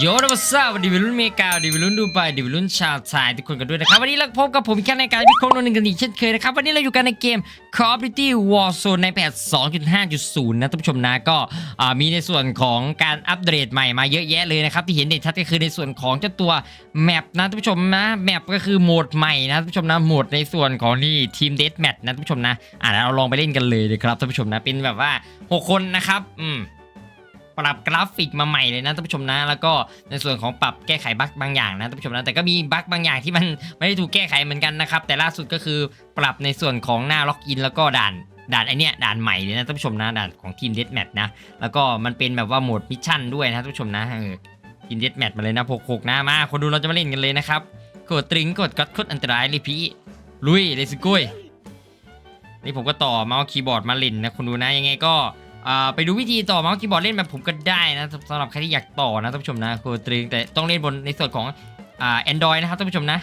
โยนวัสดุดิวิลุนเมกาดิวิลุนดูไบดิวิลุนชาวไทยทุกคนกันด้วยนะครับ วันนี้เราพบกับผมอีกครั้งในการวิเคราะห์นหนึ่งกันอีกเช่นเคยนะครับ วันนี้เราอยู่กันในเกม Call of Duty Warzone ในแพท2.5.0 นะท่านผู้ชมนะก็มีในส่วนของการอัปเดตใหม่มาเยอะแยะเลยนะครับ ที่เห็นเด่นชัดก็คือในส่วนของเจ้าตัวแมปนะท่านผู้ชมนะแมปก็คือโหมดใหม่นะท่านผู้ชมนะโหมดในส่วนของที่ทีมเด a แมทนะท่านผู้ชมนะอ่าเราลองไปเล่นกันเลยนะครับท่านผู้ชมนะเป็นแบบว่าหกคนนะครับอืม ปรับกราฟิกมาใหม่เลยนะท่านผู้ชมนะ แล้วก็ในส่วนของปรับแก้ไขบั๊กบางอย่างนะท่านผู้ชมนะแต่ก็มีบั๊กบางอย่างที่มันไม่ได้ถูกแก้ไขเหมือนกันนะครับแต่ล่าสุดก็คือปรับในส่วนของหน้าล็อกอินแล้วก็ด่านด่านไอเนี้ยด่านใหม่เลยนะท่านผู้ชมนะด่านของทีมเดสแมทนะแล้วก็มันเป็นแบบว่าโหมดมิชชั่นด้วยนะท่านผู้ชมนะเออทีมเดสแมทมาเลยนะหกๆนะมาคนดูเราจะมาเล่นกันเลยนะครับกดตริงกดกัดคดอันตรายเลยพี่ลุยเลสโก้ยนี่ผมก็ต่อเมาส์คีย์บอร์ดมาเล่นนะคนดูนะยังไงก็ ไปดูวิธีต่อเมาส์คีย์บอร์ดเล่นแบบผมก็ได้นะสำหรับใครที่อยากต่อนะท่านผู้ชมนะโคตรึงแต่ต้องเล่นบนในส่วนของอ่าแอนดรอยนะครับท่านผู้ชมนะ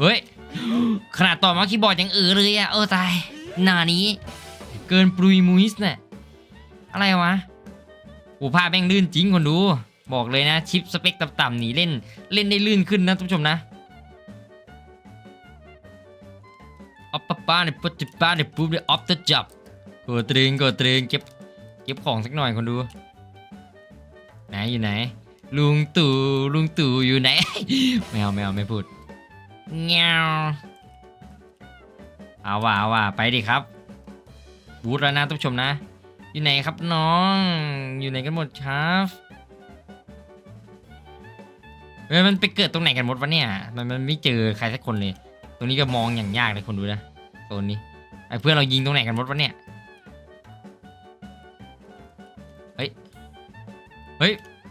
เฮ้ยขนาดต่อเมาส์คีย์บอร์ดยังเออเลยอะเออตายหน้านี้ เกินปรุยมุยส์เนี่ยอะไรวะอ้ภาพแม่งลื่นจริงคนดูบอกเลยนะชิปสเปคต่ำๆหนีเล่นเล่นได้ลื่นขึ้นนะท่านผู้ชมนะออปป้าเนี่ยปุ๊บป้าเนี่ยปุ๊บเนี่ยออฟเดอะจับกดตรึงกดตรึงเก็บ เก็บของสักหน่อยคนดู ไหนอยู่ไหน ลุงตู่ลุงตู่อยู่ไหนไม่เอาไม่เอาไม่พูดเงี้ยวเอาว่าเอาว่าไปดิครับ บูธแล้วนะท่านผู้ชมนะ อยู่ไหนครับน้อง อยู่ไหนกันหมดครับเฮ้ยมันไปเกิดตรงไหนกันหมดวะเนี่ย มันมันไม่เจอใครสักคนเลย ตรงนี้ก็มองอย่างยากเลยคนดูนะโซนนี้ไอ้เพื่อนเรายิงตรงไหนกันหมดวะเนี่ย ฮ้ย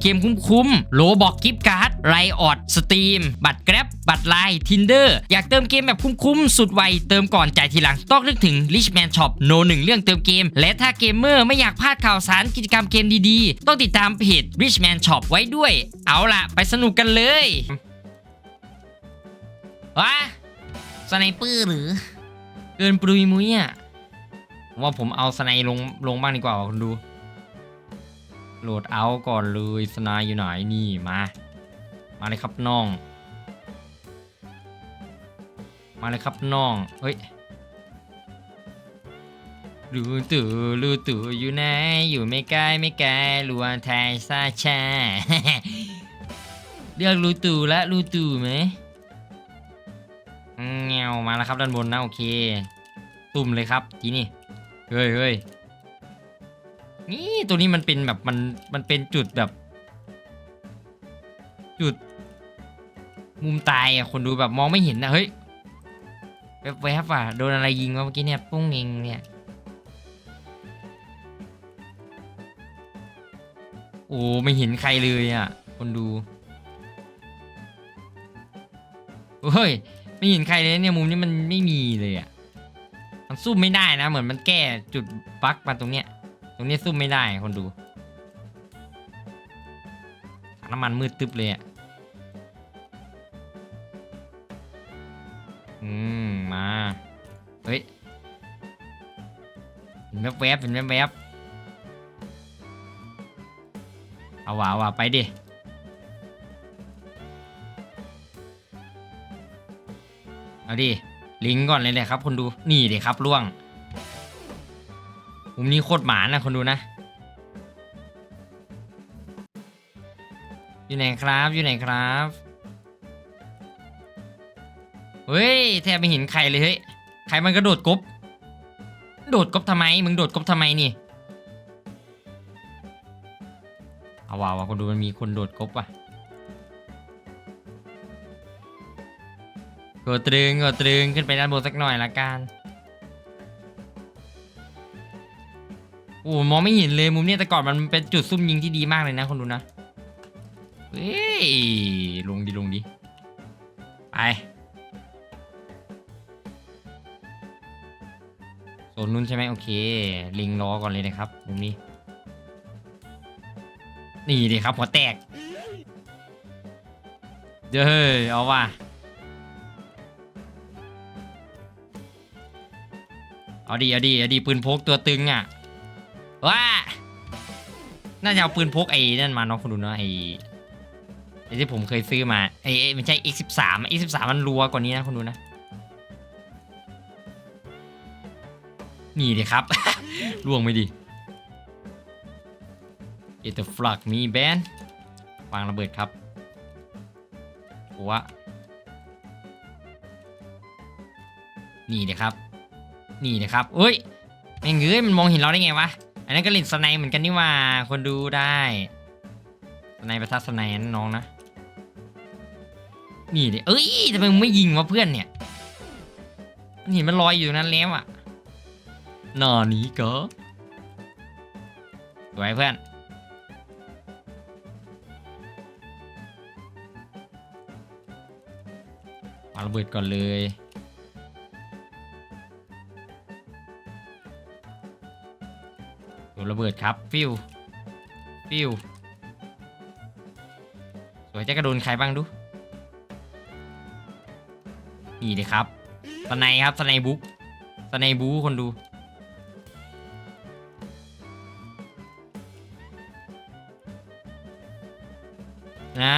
เกมคุ้มๆโลบอกกิฟต์การ์ดไรออดสตรีม บัตรแกร็บบัตรไลน์ทินเดอร์อยากเติมเกมแบบคุ้มๆสุดไวเติมก่อนจ่ายทีหลังต้องนึกถึง Richman Shop โนหนึ่งเรื่องเติมเกม และถ้าเกมเมอร์ไม่อยากพลาดข่าวสารกิจกรรมเกมดีๆ ต้องติดตามเพจ Richman Shop ไว้ด้วย เอาล่ะ ไปสนุกกันเลยวะสไนเปอร์หรือ เกินปรุยมุ้ยอะว่าผมเอาสไนลงลงบ้างดีกว่าคุณดู โหลดเอาก่อนเลยสไนอยู่ไหนนี่มา มาเลยครับน้อง มาเลยครับน้องเฮ้ยรูตู่รูตู่อยู่ไหนอยู่ไม่ไกลไม่ไกลลวนไทยซาชาเรียกรูตู่และรูตู่ไหมเงวมาแล้วครับด้านบนนะโอเค ตุ่มเลยครับทีนี่เฮ้ยเฮ้ย นี่ตัวนี้มันเป็นแบบมันมันเป็นจุดแบบ จุด มุมตายอะคนดูแบบมองไม่เห็นนะเฮ้ยแวบๆอะโดนอะไรยิงวะเมื่อกี้เนี่ยปุ้งเองเนี่ยโอ้ไม่เห็นใครเลยอะ คนดูเฮ้ยไม่เห็นใครเลยเนี่ยมุมนี้มันไม่มีเลยอะมันซุ่มไม่ได้นะ เหมือนมันแก้จุดบั๊กมาตรงเนี้ย รงนี้ซุ่มไม่ได้คนดูถังน้ำมันมืดตึ๊บเลยอะอืมมาเฮ้ยเห็นแวบๆเห็นแวบๆเอาว่ะเอาว่ะไปดิเอาดิลิงก์ก่อนเลยเลยครับคนดูนี่เดี๋ยครับล่วง มุมนี้โคตรหมานะคนดูนะ อยู่ไหนครับ อยู่ไหนครับ เฮ้ย แทบไม่เห็นใครเลยเฮ้ย ใครมันกระโดดกบ โดดกบทำไม มึงโดดกบทำไมนี่ เอาว่ะว่ะคนดูมันมีคนโดดกบว่ะกดตรึงกดตรึงขึ้นไปด้านบนสักหน่อยละกัน โอ้มองไม่เห็นเลยมุมเนี้ยแต่ก่อนมันเป็นจุดซุ่มยิงที่ดีมากเลยนะคนดูนะเฮ้ยลงดิลงดิไปโซนนู้นใช่ไหมโอเค ลิงรอก่อนเลยนะครับตรงนี้ นี่ดิครับหัวแตกเด้อเอาว่ะเอาดีเอาดีเอาดีปืนพกตัวตึงอะ ว้าน่าจะเอาปืนพกไอ้นั่นมาเนาะคุณดูเนาะไอ้ไอ้ที่ผมเคยซื้อมาไอ้ไอ้ไม่ใช่ X13 X13 มันรัวกว่านี้นะคุณดูนะนี่ดิครับ ล่วงไม่ดี Get the fuck me ban วางระเบิดครับหัวนี่เลยครับ นี่นะครับเอ้ยแม่งเอ้ยมันมองเห็นเราได้ไงวะ อันนั้นก็เล่นสไนเหมือนกันนี่หว่า คนดูได้สไนประทัดสไนนั่นน้องนะ นี่ดิเอ้ยทำไมมึงไม่ยิงวะเพื่อนเนี่ยมันเห็นมันลอยอยู่นั้นแล้วอะหน่อนี้ก็สวยเพื่อนวางระเบิดก่อนเลย เบิดครับ ฟิว ฟิว สวยจะกระโดนใครบ้างดูนี่เลยครับสไนครับสไนบุ๊กสไนบูคนดูอ่า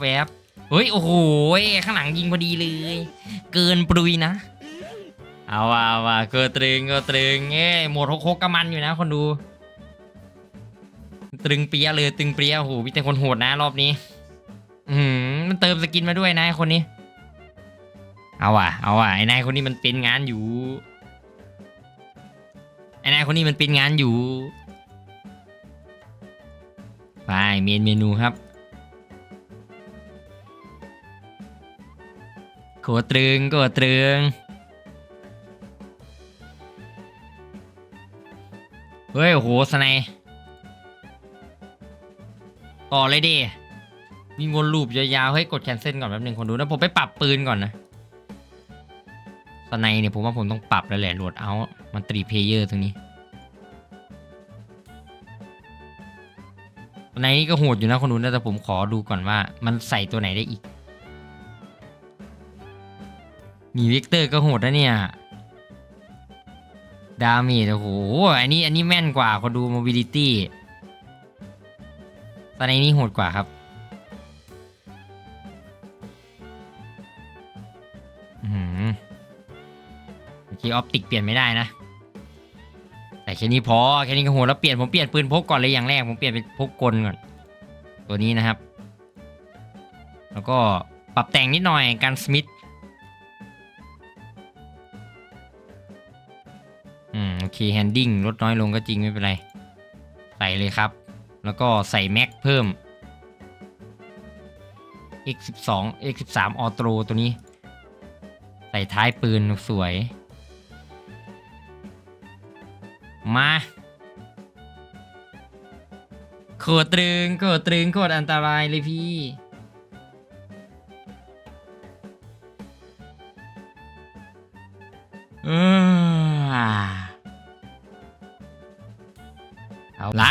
แวบๆเฮ้ย โอ้โห ข้างหลังยิงพอดีเลย เกินปรุยนะ เอาว่าเอาว่าเกินตรึงเกินตรึงเอ้ยหมดหกหกกำมันอยู่นะคนดู ตรึงเปียเลยตึงเปียโอ้โหมีแต่คนโหดนะรอบนี้ อืมมันเติมสกินมาด้วยนะไอคนนี้ เอาว่ะ เอาว่ะไอ้นายคนนี้มันเป็นงานอยู่ไอ้นายคนนี้มันเป็นงานอยู่ไปเมนเมนูครับโคตรึงโคตรึงเฮ้ยโหสไนด์ต่ อเลยดิมีวนลูปยาวๆเฮ้ยกดแคนเซิลก่อนแป๊บหนึงคนดูนะผมไปปรับปืนก่อนนะสไนเนี่ยผมว่าผมต้องปรับแล้วแหละโหลดเอา มันตรีเพเยอร์ตรงนี้สไนนี่ก็โหดอยู่นะคนดูนะแต่ผมขอดูก่อนว่า มันใส่ตัวไหนได้อีกมีวิกเตอร์ก็โหดนะเนี่ย ดาเมจโอ้โห อันนี้อันนี้แม่นกว่าคนดู mobility ต อนนี้นี่โหดกว่าครับอือหือเมื่อกี้ออปติกเปลี่ยนไม่ได้นะ แต่แค่นี้พอแค่นี้ก็โหดแล้วเปลี่ยนผมเปลี่ยนปืนพกก่อนเลยอย่างแรกผมเปลี่ยนเป็นพกกลก่อน ตัวนี้นะครับ แล้วก็ปรับแต่งนิดหน่อยการสมิธอืมโอเคแฮนดิ้งลดน้อยลงก็จริงไม่เป็นไร ใส่เลยครับ แล้วก็ใส่แม็กเพิ่ม x12 x13 ออโตรตัวนี้ ใส่ท้ายปืนสวย มาโคตรตรึงโคตรตรึงโคตรอันตรายเลยพี่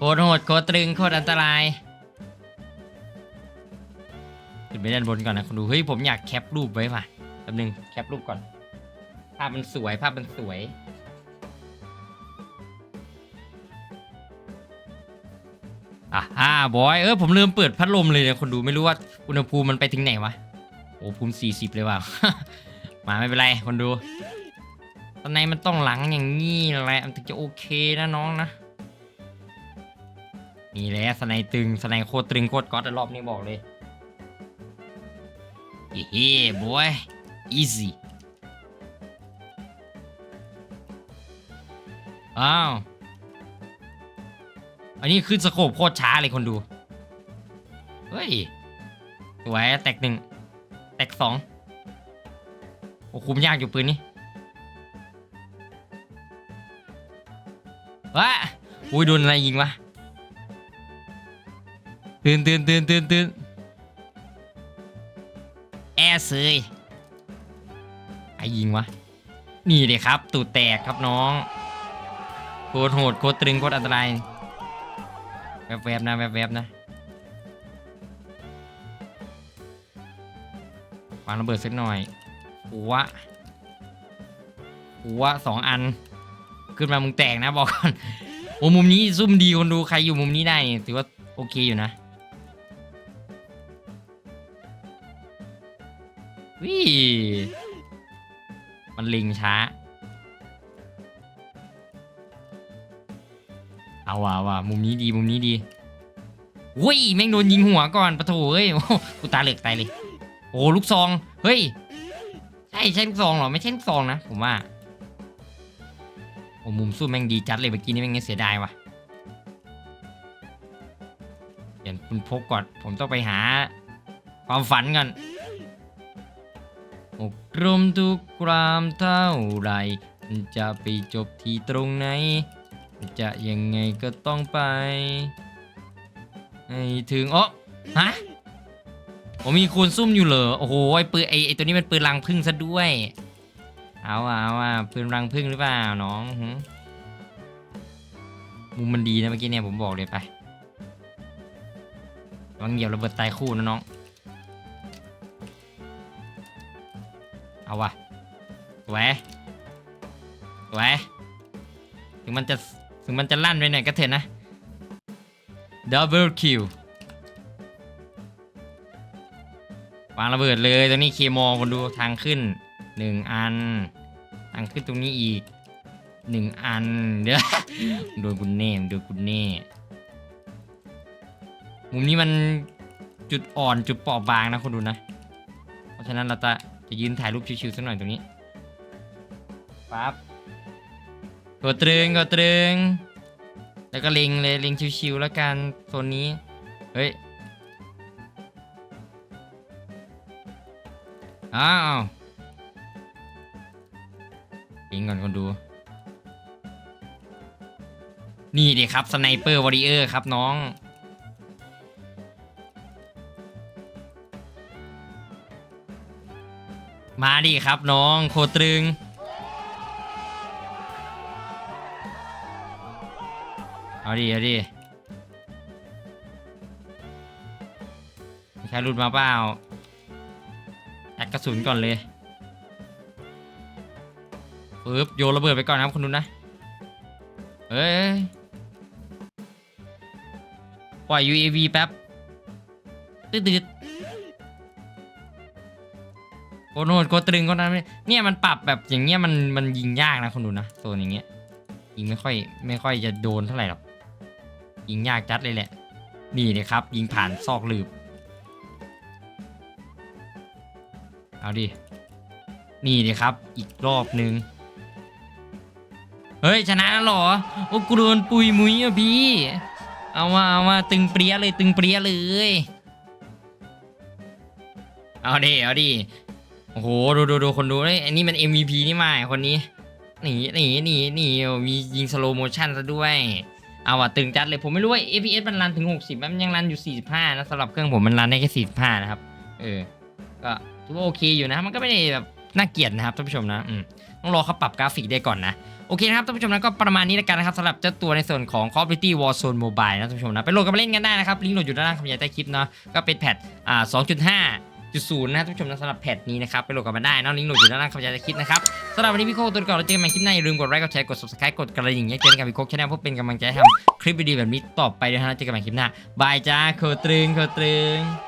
โคตรโหดโคตรตรึงโคตรอันตรายขึ้นไปด้านบนก่อนนะคนดูเฮ้ยผมอยากแคปรูปไว้ป่ะแป๊บนึงแคปรูปก่อน ภาพมันสวยภาพมันสวยอะอ่าบอยเออผมลืมเปิดพัดลมเลยเนี่ยคนดูไม่รู้ว่าอุณหภูมิมันไปถึงไหนวะโอ้ภูมิสี่สิบเลยว่ะมาไม่เป็นไรคนดู ตอนในมันต้องหลังอย่างนี้แหละมันถึงจะโอเคนะน้องนะ นี่แหละสไนตึงสไนโคตรตึงโคตรก๊อตรอบนี้บอกเลยเฮ้บอย easy อ้าว อันนี้ขึ้นสโคปโคตรช้าเลยคนดู เฮ้ยสวยแตกหนึ่ง แตกสองโอ้คุมยากอยู่ปืนนี้วะอุ้ยโดนอะไรยิงวะ ตื่นตื่นตื่นตื่นตื่นแอร์เซยไอยิงวะ นี่เลยครับ ตูดแตกครับน้องโคตรโหดโคตรตรึงโคตรอันตรายแวบๆนะแวบๆนะวางระเบิดสักหน่อยหัวหัวสองอัน ขึ้นมามึงแตกนะบอกก่อนโอ้มุมนี้ซุ่มดีคนดูใครอยู่มุมนี้ได้ถือว่าโอเคอยู่นะ วิมันลิงช้า เอาว่ะว่ะมุมนี้ดีมุมนี้ดีอุ้ยแม่งโดนยิงหัวก่อนปะโถเอ้ยกูตาเหลือกตายเลยโอ้ลูกซอง เฮ้ย ใช่ใช่ลูกซองเหรอ ไม่ใช่ลูกซองนะ ผมว่าโอ้มุมสู้แม่งดีจัดเลยเมื่อกี้นี่แม่งเสียดายว่ะเดี๋ยวคุณพกก่อน ผมต้องไปหาความฝันก่อน อกรมทุกรามเท่าไรมันจะไปจบที่ตรงไหน จะยังไงก็ต้องไปให้ถึงอ๋อฮะผมมีคูณซุ่มอยู่เหรอโอ้โหไอปืนไอไอตัวนี้มันปืนรังพึ่งซะด้วย เอาเอาอะปืนรังพึ่งหรือเปล่าน้องมุมมันดีนะเมื่อกี้เนี่ยผมบอกเลยไปวางเหยียบระเบิดตายคู่นะน้อง เอาว่ะสวยสวยถึงมันจะถึงมันจะลั่นไปหน่อยก็เถอะนะ Double kill วางระเบิดเลยตรงนี้เคมอคนดูทางขึ้นหนึ่งอัน ทางขึ้นตรงนี้อีกหนึ่งอันเดี๋ยวโดนคุณเน่โดนคุณเน่มุมนี้มันจุดอ่อนจุดเปราะบางนะคนดูนะ เพราะฉะนั้นเราจะ จะยืนถ่ายรูปชิวๆสักหน่อยตรงนี้ปั๊บกดตรึงกดตรึง แล้วก็เล็งเลยเล็งชิวๆแล้วกันโซนนี้ เฮ้ย อ้าวยิงก่อนคนดู นี่ดิครับสไนเปอร์วอริเออร์ครับน้อง มาดิครับน้องโคตรึง เอาดิเอาดิมีใครรุดมาเปล่าแอดกระสุนก่อนเลยปึ๊บโยนระเบิดไปก่อนนะครับคุณดูนะ เอ้ย ปล่อย UAV แป๊บตืดๆ โคตรโหดโคตรตรึงโคตรนั้นเนี่ยมันปรับแบบอย่างเงี้ยมันมันยิงยากนะคุณดูนะโซนอย่างเงี้ยยิงไม่ค่อยไม่ค่อยจะโดนเท่าไหร่หรอกยิงยากจัดเลยแหละ นี่เลยครับ ยิงผ่านซอกหลืบ เอาดิ นี่เลยครับ อีกรอบนึง เฮ้ย ชนะแล้วหรอ โอ้กูโดนปุยมุ้ยอะพี่ เอามาเอามาตึงเปรี้ยเลยตึงเปรี้ยเลย เอาดิ เอาดิ โอ้โหดูดูดูคนดูเลยอันนี้มัน MVP นี่มาคนนี้หนีหนีหนีหนีมียิงสโลโมชั่นซะด้วย เอาอะตึงจัดเลยผมไม่รู้ว่า APS มันรันถึง 60 มันยังรันอยู่ 45 นะสำหรับเครื่องผมมันรันได้แค่ 45 นะครับ เออ ก็ถือว่าโอเคอยู่นะ มันก็ไม่ได้แบบน่าเกลียดนะครับท่านผู้ชมนะอืมต้องรอเขาปรับกราฟิกได้ก่อนนะ โอเคนะครับท่านผู้ชมนะก็ประมาณนี้แล้วกันนะครับสำหรับเจ้าตัวในส่วนของ Call of Duty Warzone Mobile นะท่านผู้ชมนะ ไปโหลดกันมาเล่นกันได้นะครับลิงก์โหลดอยู่ด้านล่างคำยายใต้คลิปเนาะก็เป็นแพทอ่า2.5 จุดศูนย์นะท่านผู้ชมนะสำหรับแพทนี้นะครับไปโหลดกันมาได้นาะลิงก์โหลดอยู่ด้านล่างคำจะคิดนะครับสำหรับวันนี้พี่โคตัวก่อนเราเจอกันใหม่คลิปหน้าอย่าลืมกดไลค์กดแชร์กด subscribe กดกระดิ่งแจ้งเตือนกับพี่โคชแนลเพื่อเป็นกำลังใจให้ทำคลิปดีๆแบบนี้ต่อไปด้วยนะเจอกันใหม่คลิปหน้าบายจ้าโคตรึงโคตรึง